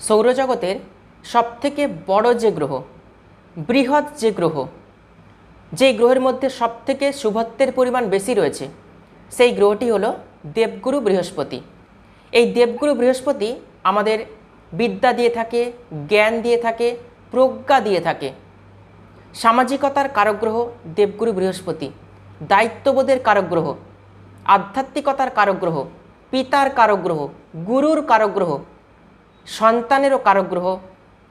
সৌরজগতের সবথেকে বড় যে গ্রহ, বৃহৎ যে গ্রহ, যে গ্রহের মধ্যে সবথেকে শুভত্বের পরিমাণ বেশি রয়েছে, সেই গ্রহটি হলো দেবগুরু বৃহস্পতি। এই দেবগুরু বৃহস্পতি আমাদের বিদ্যা দিয়ে থাকে, জ্ঞান দিয়ে থাকে, প্রজ্ঞা দিয়ে থাকে। সামাজিকতার কারগ্রহ দেবগুরু বৃহস্পতি, দায়িত্ববোধের কারগ্রহ আধ্যাত্মিকতার কারগ্রহ পিতার কারগ্রহ গুরুর কারগ্রহ সন্তানেরও কারগ্রহ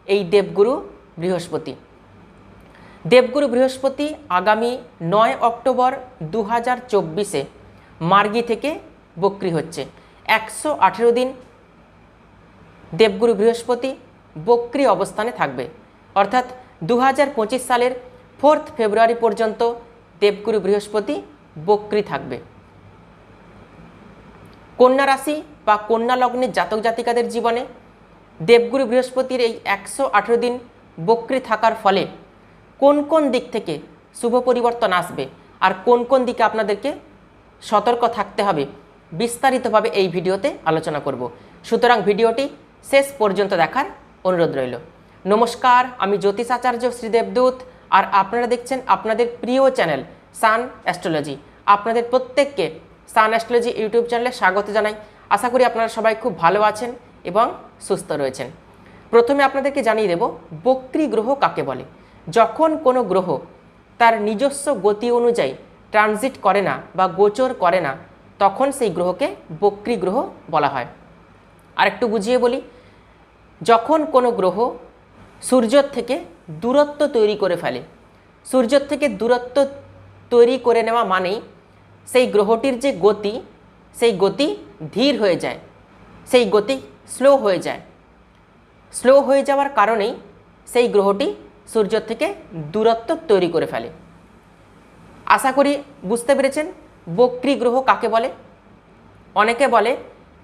এই দেবগুরু বৃহস্পতি। দেবগুরু বৃহস্পতি আগামী নয় অক্টোবর দু হাজার চব্বিশে মার্গি থেকে বক্রি হচ্ছে। একশো আঠেরো দিন দেবগুরু বৃহস্পতি বক্রি অবস্থানে থাকবে। অর্থাৎ দু হাজার পঁচিশ সালের ফোর্থ ফেব্রুয়ারি পর্যন্ত দেবগুরু বৃহস্পতি বক্রি থাকবে। কন্যা রাশি বা কন্যা লগ্নের জাতক জাতিকাদের জীবনে দেবগুরু বৃহস্পতির এই একশো আঠেরো দিন বক্রি থাকার ফলে কোন কোন দিক থেকে শুভ পরিবর্তন আসবে আর কোন কোন দিকে আপনাদেরকে সতর্ক থাকতে হবে বিস্তারিতভাবে এই ভিডিওতে আলোচনা করব। সুতরাং ভিডিওটি শেষ পর্যন্ত দেখার অনুরোধ রইল। নমস্কার, আমি জ্যোতিষাচার্য শ্রীদেবদূত আর আপনারা দেখছেন আপনাদের প্রিয় চ্যানেল সান অ্যাস্ট্রোলজি। আপনাদের প্রত্যেককে সান অ্যাস্ট্রোলজি ইউটিউব চ্যানেলে স্বাগত জানাই। আশা করি আপনারা সবাই খুব ভালো আছেন এবং সুস্থ রয়েছেন। প্রথমে আপনাদেরকে জানিয়ে দেব, বক্রী গ্রহ কাকে বলে? যখন কোনো গ্রহ তার নিজস্ব গতি অনুযায়ী ট্রানজিট করে না বা গোচর করে না, তখন সেই গ্রহকে বক্রী গ্রহ বলা হয়। আর একটু বুঝিয়ে বলি, যখন কোনো গ্রহ সূর্যর থেকে দূরত্ব তৈরি করে ফেলে সূর্যর থেকে দূরত্ব তৈরি করে নেওয়া মানেই সেই গ্রহটির যে গতি, সেই গতি ধীর হয়ে যায়। সেই গতি স্লো হয়ে যায়। স্লো হয়ে যাওয়ার কারণেই সেই গ্রহটি সূর্যর থেকে দূরত্ব তৈরি করে ফেলে। আশা করি বুঝতে পেরেছেন বক্রী গ্রহ কাকে বলে? অনেকে বলে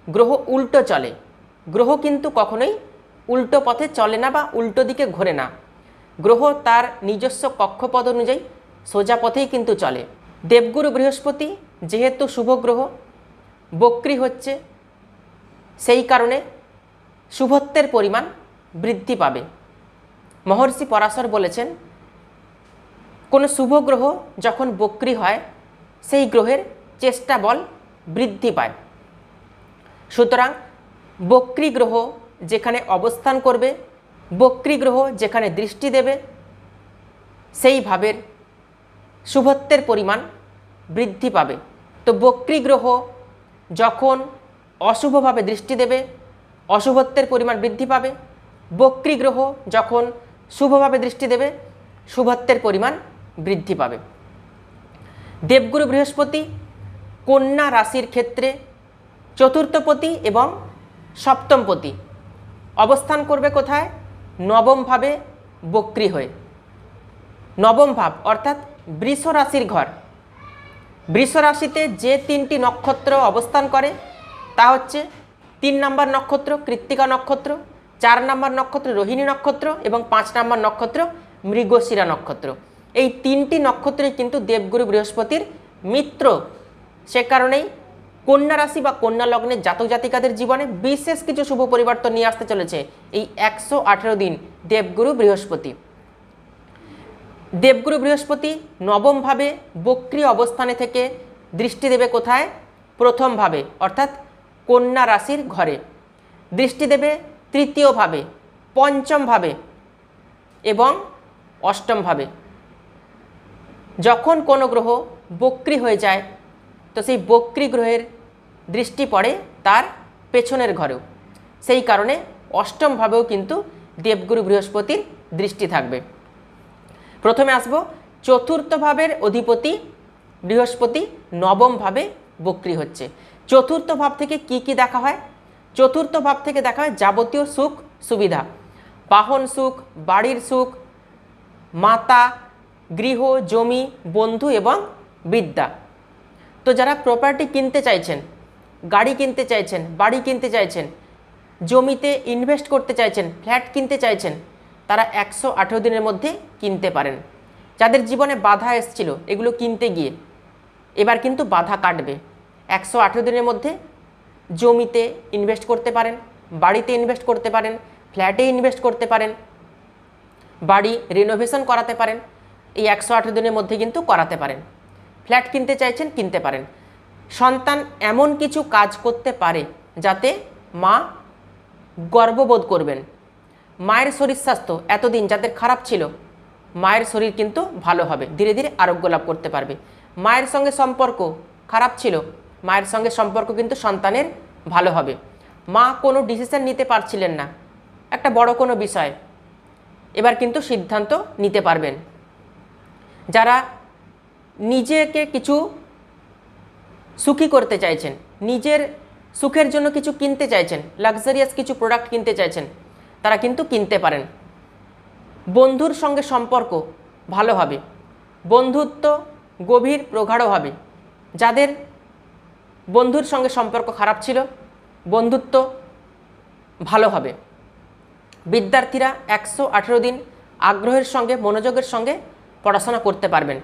গ্রহ উল্টো চলে। গ্রহ কিন্তু কখনোই উল্টো পথে চলে না বা উল্টো দিকে ঘোরে না। গ্রহ তার নিজস্ব কক্ষপথ অনুযায়ী সোজা পথেই কিন্তু চলে। দেবগুরু বৃহস্পতি যেহেতু শুভ গ্রহ, বক্রী হচ্ছে সেই কারণে শুভত্বের পরিমাণ বৃদ্ধি পাবে। মহর্ষি পরাশর বলেছেন, কোনো শুভ গ্রহ যখন বক্রী হয়, সেই গ্রহের চেষ্টা বল বৃদ্ধি পায়। সুতরাং বক্রি গ্রহ যেখানে অবস্থান করবে, বক্রি গ্রহ যেখানে দৃষ্টি দেবে, সেই ভাবের শুভত্বের পরিমাণ বৃদ্ধি পাবে। তো বক্রি গ্রহ যখন অশুভভাবে দৃষ্টি দেবে, অশুভত্বের পরিমাণ বৃদ্ধি পাবে। বক্রী গ্রহ যখন শুভভাবে দৃষ্টি দেবে, শুভত্বের পরিমাণ বৃদ্ধি পাবে। দেবগুরু বৃহস্পতি, কন্যা রাশির ক্ষেত্রে চতুর্থপতি এবং সপ্তমপতি অবস্থান করবে কোথায়? নবমভাবে বক্রী হয়ে। নবম ভাব অর্থাৎ বৃষ রাশির ঘর। বৃষ রাশিতে যে তিনটি নক্ষত্র অবস্থান করে তা হচ্ছে তিন নম্বর নক্ষত্র, কৃত্তিকা নক্ষত্র, চার নম্বর নক্ষত্র, রোহিণী নক্ষত্র এবং পাঁচ নম্বর নক্ষত্র, মৃগশিরা নক্ষত্র। এই তিনটি নক্ষত্রই কিন্তু দেবগুরু বৃহস্পতির মিত্র। সে কারণেই কন্যা রাশি বা কন্যা লগ্নের জাতক জাতিকাদের জীবনে বিশেষ কিছু শুভ পরিবর্তন নিয়ে আসতে চলেছে এই একশো আঠেরো দিন দেবগুরু বৃহস্পতি। দেবগুরু বৃহস্পতি নবমভাবে বক্রী অবস্থানে থেকে দৃষ্টি দেবে কোথায়? প্রথমভাবে, অর্থাৎ কন্যা রাশির ঘরে। দৃষ্টি দেবে তৃতীয়ভাবে, পঞ্চমভাবে এবং অষ্টমভাবে। যখন কোনো গ্রহ বক্রী হয়ে যায়, তো সেই বক্রী গ্রহের দৃষ্টি পড়ে তার পেছনের ঘরেও। সেই কারণে অষ্টমভাবেও কিন্তু দেবগুরু বৃহস্পতির দৃষ্টি থাকবে। প্রথমে আসব চতুর্থ ভাবের অধিপতি বৃহস্পতি নবম ভাবে বক্রী হচ্ছে। চতুর্থ ভাব থেকে কি কি দেখা হয়? চতুর্থ ভাব থেকে দেখা হয় যাবতীয় সুখ সুবিধা। বাহন সুখ, বাড়ির সুখ, মাতা, গৃহ, জমি, বন্ধু এবং বিদ্যা। তো যারা প্রপার্টি কিনতে চাইছেন, গাড়ি কিনতে চাইছেন, বাড়ি কিনতে চাইছেন, জমিতে ইনভেস্ট করতে চাইছেন ফ্ল্যাট কিনতে চাইছেন, তারা একশো আঠেরো দিনের মধ্যে কিনতে পারেন। যাদের জীবনে বাধা এসছিল, এগুলো কিনতে গিয়ে, এবার কিন্তু বাধা কাটবে। একশো আঠেরো দিনের মধ্যে জমিতে ইনভেস্ট করতে পারেন, বাড়িতে ইনভেস্ট করতে পারেন ফ্ল্যাটে ইনভেস্ট করতে পারেন, বাড়ি রিনোভেশন করাতে পারেন, এই একশো আঠেরো দিনের মধ্যে কিন্তু করাতে পারেন। ফ্ল্যাট কিনতে চাইছেন, কিনতে পারেন। সন্তান এমন কিছু কাজ করতে পারে যাতে মা গর্ববোধ করবেন। মায়ের শরীর স্বাস্থ্য এতদিন যাদের খারাপ ছিল, মায়ের শরীর কিন্তু ভালো হবে, ধীরে ধীরে আরোগ্য লাভ করতে পারবে। মায়ের সঙ্গে সম্পর্ক খারাপ ছিল মায়ের সঙ্গে সম্পর্ক কিন্তু সন্তানের ভালো হবে। মা কোনো ডিসিশন নিতে পারছিলেন না। একটা বড় কোনো বিষয়। এবার কিন্তু সিদ্ধান্ত নিতে পারবেন। যারা নিজেকে কিছু সুখী করতে চাইছেন, নিজের সুখের জন্য কিছু কিনতে চাইছেন লাক্সারিয়াস কিছু প্রোডাক্ট কিনতে চাইছেন, তারা কিন্তু কিনতে পারেন। বন্ধুর সঙ্গে সম্পর্ক ভালো হবে। বন্ধুত্ব গভীর প্রগাঢ় হবে। যাদের বন্ধুর সঙ্গে সম্পর্ক খারাপ ছিল, বন্ধুত্ব ভালো হবে। বিদ্যার্থীরা একশো আঠেরো দিন আগ্রহের সঙ্গে, মনোযোগের সঙ্গে পড়াশোনা করতে পারবেন।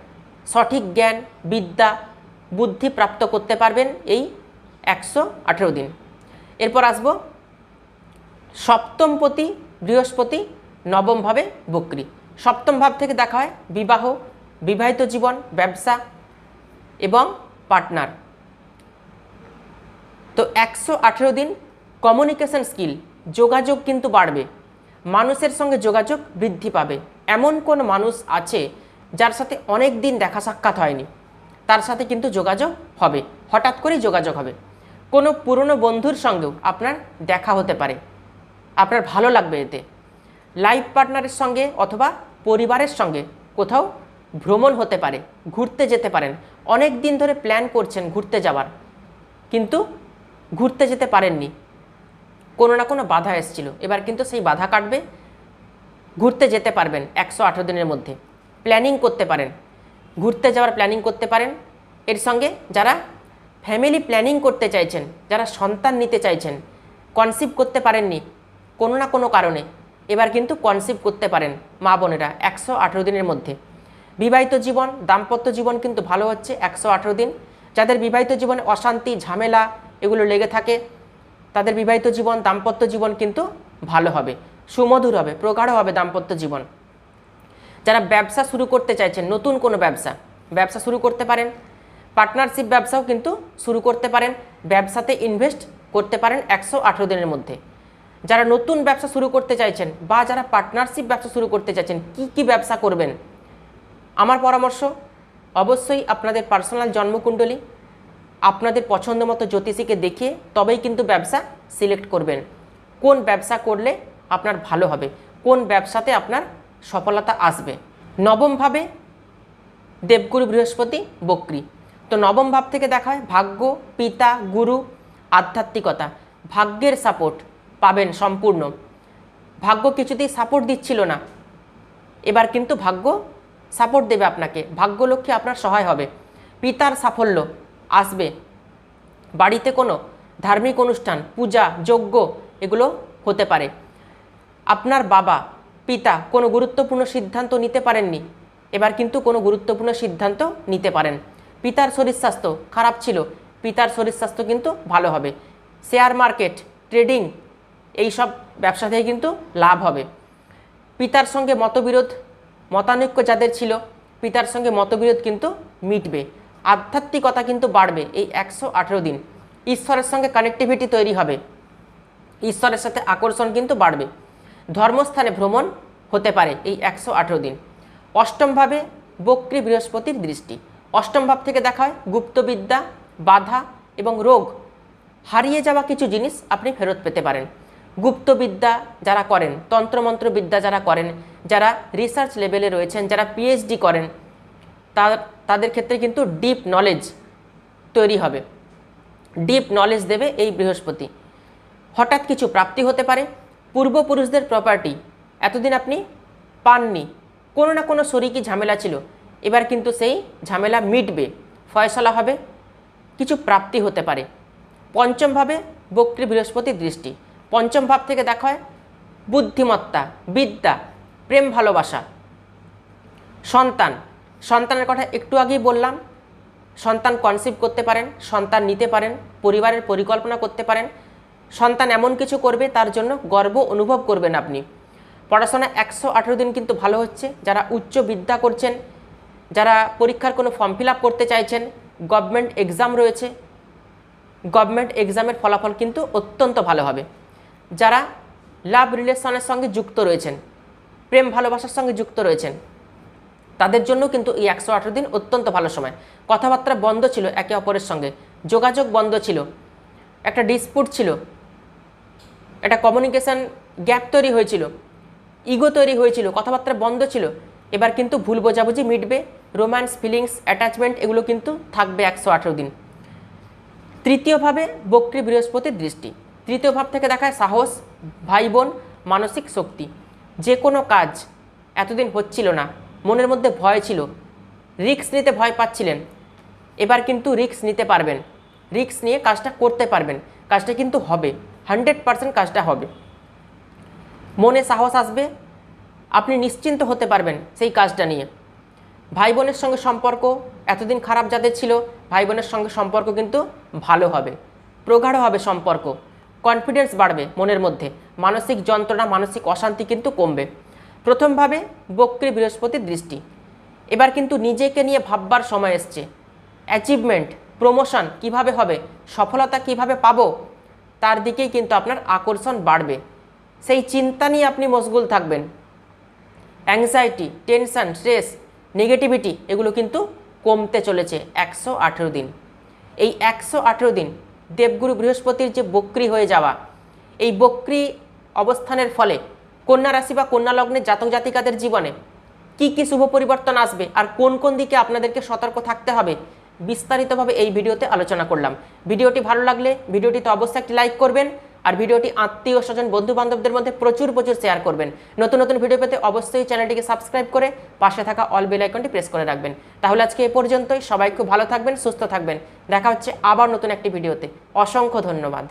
সঠিক জ্ঞান, বিদ্যা, বুদ্ধি প্রাপ্ত করতে পারবেন এই একশো আঠেরো দিন। এরপর আসব সপ্তমপতি, বৃহস্পতি নবমভাবে বক্রি। সপ্তম ভাব থেকে দেখা হয় বিবাহ, বিবাহিত জীবন, ব্যবসা এবং পার্টনার। তো একশো আঠেরো দিন কমিউনিকেশন স্কিল যোগাযোগ কিন্তু বাড়বে। মানুষের সঙ্গে যোগাযোগ বৃদ্ধি পাবে। এমন কোন মানুষ আছে যার সাথে অনেক দিন দেখা সাক্ষাৎ হয়নি। তার সাথে কিন্তু যোগাযোগ হবে, হঠাৎ করেই যোগাযোগ হবে। কোনো পুরনো বন্ধুর সঙ্গেও আপনার দেখা হতে পারে। আপনার ভালো লাগবে এতে। লাইফ পার্টনারের সঙ্গে অথবা পরিবারের সঙ্গে কোথাও ভ্রমণ হতে পারে, ঘুরতে যেতে পারেন। অনেক দিন ধরে প্ল্যান করছেন ঘুরতে যাওয়ার। কিন্তু ঘুরতে যেতে পারেননি। কোনো না কোনো বাধা এসেছিল। এবার কিন্তু সেই বাধা কাটবে। ঘুরতে যেতে পারবেন একশো আঠেরো দিনের মধ্যে। প্ল্যানিং করতে পারেন। ঘুরতে যাওয়ার প্ল্যানিং করতে পারেন। এর সঙ্গে যারা ফ্যামিলি প্ল্যানিং করতে চাইছেন, যারা সন্তান নিতে চাইছেন কনসিভ করতে পারেননি কোনো না কোনো কারণে, এবার কিন্তু কনসিভ করতে পারেন মা বোনেরা একশো আঠেরো দিনের মধ্যে। বিবাহিত জীবন, দাম্পত্য জীবন কিন্তু ভালো হচ্ছে একশো আঠেরো দিন। যাদের বিবাহিত জীবনে অশান্তি, ঝামেলা এগুলো লেগে থাকে। তাদের বিবাহিত জীবন, দাম্পত্য জীবন কিন্তু ভালো হবে, সুমধুর হবে, প্রগাঢ় হবে দাম্পত্য জীবন। যারা ব্যবসা শুরু করতে চাইছেন, নতুন কোনো ব্যবসা ব্যবসা শুরু করতে পারেন। পার্টনারশিপ ব্যবসাও কিন্তু শুরু করতে পারেন, ব্যবসাতে ইনভেস্ট করতে পারেন একশো আঠেরো দিনের মধ্যে। যারা নতুন ব্যবসা শুরু করতে চাইছেন বা যারা পার্টনারশিপ ব্যবসা শুরু করতে চাইছেন, কি কি ব্যবসা করবেন? আমার পরামর্শ, অবশ্যই আপনাদের পার্সোনাল জন্মকুণ্ডলী আপনাদের পছন্দ মতো জ্যোতিষীকে দেখিয়ে তবেই কিন্তু ব্যবসা সিলেক্ট করবেন। কোন ব্যবসা করলে আপনার ভালো হবে? কোন ব্যবসাতে আপনার সফলতা আসবে? নবমভাবে দেবগুরু বৃহস্পতি বক্রি। তো নবম ভাব থেকে দেখা হয় ভাগ্য, পিতা, গুরু, আধ্যাত্মিকতা। ভাগ্যের সাপোর্ট পাবেন সম্পূর্ণ। ভাগ্য কিছুতেই সাপোর্ট দিচ্ছিল না। এবার কিন্তু ভাগ্য সাপোর্ট দেবে আপনাকে। ভাগ্যলক্ষ্মী আপনার সহায় হবে। পিতার সাফল্য আসবে। বাড়িতে কোনো ধার্মিক অনুষ্ঠান, পূজা, যজ্ঞ এগুলো হতে পারে। আপনার বাবা, পিতা কোনো গুরুত্বপূর্ণ সিদ্ধান্ত নিতে পারেননি। এবার কিন্তু কোনো গুরুত্বপূর্ণ সিদ্ধান্ত নিতে পারেন। পিতার শরীর স্বাস্থ্য খারাপ ছিল। পিতার শরীর স্বাস্থ্য কিন্তু ভালো হবে। শেয়ার মার্কেট, ট্রেডিং এই সব ব্যবসা থেকে কিন্তু লাভ হবে। পিতার সঙ্গে মতবিরোধ, মতানৈক্য যাদের ছিল, পিতার সঙ্গে মতবিরোধ কিন্তু মিটবে। আধ্যাত্মিকতা কিন্তু বাড়বে এই একশো আঠেরো দিন। ঈশ্বরের সঙ্গে কানেক্টিভিটি তৈরি হবে। ঈশ্বরের সাথে আকর্ষণ কিন্তু বাড়বে। ধর্মস্থানে ভ্রমণ হতে পারে এই একশো আঠেরো দিন। অষ্টমভাবে বক্রী বৃহস্পতির দৃষ্টি। অষ্টম ভাব থেকে দেখা হয় গুপ্তবিদ্যা, বাধা এবং রোগ। হারিয়ে যাওয়া কিছু জিনিস আপনি ফেরত পেতে পারেন। গুপ্তবিদ্যা যারা করেন তন্ত্রমন্ত্র বিদ্যা যারা করেন, যারা রিসার্চ লেভেলে রয়েছেন, যারা পিএইচডি করেন তাদের ক্ষেত্রে কিন্তু ডিপ নলেজ তৈরি হবে। ডিপ নলেজ দেবে এই বৃহস্পতি। হঠাৎ কিছু প্রাপ্তি হতে পারে, পূর্বপুরুষদের প্রপার্টি এতদিন আপনি পাননি, কোনো না কোনো শরিকি ঝামেলা ছিল, এবার কিন্তু সেই ঝামেলা মিটবে, ফয়সলা হবে, কিছু প্রাপ্তি হতে পারে। পঞ্চমভাবে বক্রী বৃহস্পতির দৃষ্টি। পঞ্চম ভাব থেকে দেখা হয় বুদ্ধিমত্তা, বিদ্যা, প্রেম ভালোবাসা, সন্তান। সন্তানের কথা একটু আগেই বললাম। সন্তান কনসিভ করতে পারেন, সন্তান নিতে পারেন, পরিবারের পরিকল্পনা করতে পারেন। সন্তান এমন কিছু করবে, তার জন্য গর্ব অনুভব করবেন আপনি। পড়াশোনা একশো আঠেরো দিন কিন্তু ভালো হচ্ছে। যারা উচ্চ বিদ্যা করছেন, যারা পরীক্ষার কোনো ফর্ম ফিল করতে চাইছেন গভর্নমেন্ট এক্সাম রয়েছে। গভর্নমেন্ট এক্সামের ফলাফল কিন্তু অত্যন্ত ভালো হবে। যারা লাভ রিলেশনের সঙ্গে যুক্ত রয়েছেন, প্রেম ভালোবাসার সঙ্গে যুক্ত রয়েছেন তাদের জন্য কিন্তু এই একশো আঠেরো দিন অত্যন্ত ভালো সময়। কথাবার্তা বন্ধ ছিল একে অপরের সঙ্গে। যোগাযোগ বন্ধ ছিল। একটা ডিসপুট ছিল। একটা কমিউনিকেশান গ্যাপ তৈরি হয়েছিল। ইগো তৈরি হয়েছিল। কথাবার্তা বন্ধ ছিল। এবার কিন্তু ভুল বোঝাবুঝি মিটবে। রোম্যান্স ফিলিংস অ্যাটাচমেন্ট এগুলো কিন্তু থাকবে একশো আঠেরো দিন। তৃতীয়ভাবে বক্রী বৃহস্পতির দৃষ্টি। তৃতীয় ভাব থেকে দেখায় সাহস, ভাই বোন, মানসিক শক্তি। যে কোনো কাজ এতদিন হচ্ছিল না। মনের মধ্যে ভয় ছিল। রিস্ক নিতে ভয় পাচ্ছিলেন। এবার কিন্তু রিক্স নিতে পারবেন। রিস্ক নিয়ে কাজটা করতে পারবেন। কাজটা কিন্তু হবে। হান্ড্রেড পারসেন্ট কাজটা হবে। মনে সাহস আসবে। আপনি নিশ্চিন্ত হতে পারবেন সেই কাজটা নিয়ে। ভাই বোনের সঙ্গে সম্পর্ক এতদিন খারাপ যাদের ছিল, ভাই বোনের সঙ্গে সম্পর্ক কিন্তু ভালো হবে। প্রগাঢ় হবে সম্পর্ক। কনফিডেন্স বাড়বে মনের মধ্যে। মানসিক যন্ত্রণা, মানসিক অশান্তি কিন্তু কমবে। প্রথমভাবে বক্রী বৃহস্পতির দৃষ্টি। এবার কিন্তু নিজেকে নিয়ে ভাববার সময় এসছে। অ্যাচিভমেন্ট প্রমোশন কীভাবে হবে, সফলতা কীভাবে পাবো, তার দিকেই কিন্তু আপনার আকর্ষণ বাড়বে। সেই চিন্তা নিয়ে আপনি মশগুল থাকবেন। অ্যাংজাইটি টেনশন স্ট্রেস নেগেটিভিটি এগুলো কিন্তু কমতে চলেছে একশো আঠেরো দিন। এই একশো আঠেরো দিন দেবগুরু বৃহস্পতির যে বক্রি হয়ে যাওয়া, এই বক্রি অবস্থানের ফলে কন্যা রাশি বা কন্যা লগ্নের জাতক জাতিকাদের জীবনে কি কি শুভ পরিবর্তন আসবে আর কোন কোন দিকে আপনাদেরকে সতর্ক থাকতে হবে বিস্তারিতভাবে এই ভিডিওতে আলোচনা করলাম। ভিডিওটি ভালো লাগলে ভিডিওটিতে অবশ্যই একটি লাইক করবেন আর ভিডিওটি আত্মীয় স্বজন বন্ধু বান্ধবদের মধ্যে প্রচুর প্রচুর শেয়ার করবেন। নতুন নতুন ভিডিও পেতে অবশ্যই চ্যানেলটিকে সাবস্ক্রাইব করে পাশে থাকা অল বেল আইকনটি প্রেস করে রাখবেন। তাহলে আজকে এ পর্যন্তই। সবাই খুব ভালো থাকবেন, সুস্থ থাকবেন। দেখা হচ্ছে আবার নতুন একটি ভিডিওতে। অসংখ্য ধন্যবাদ।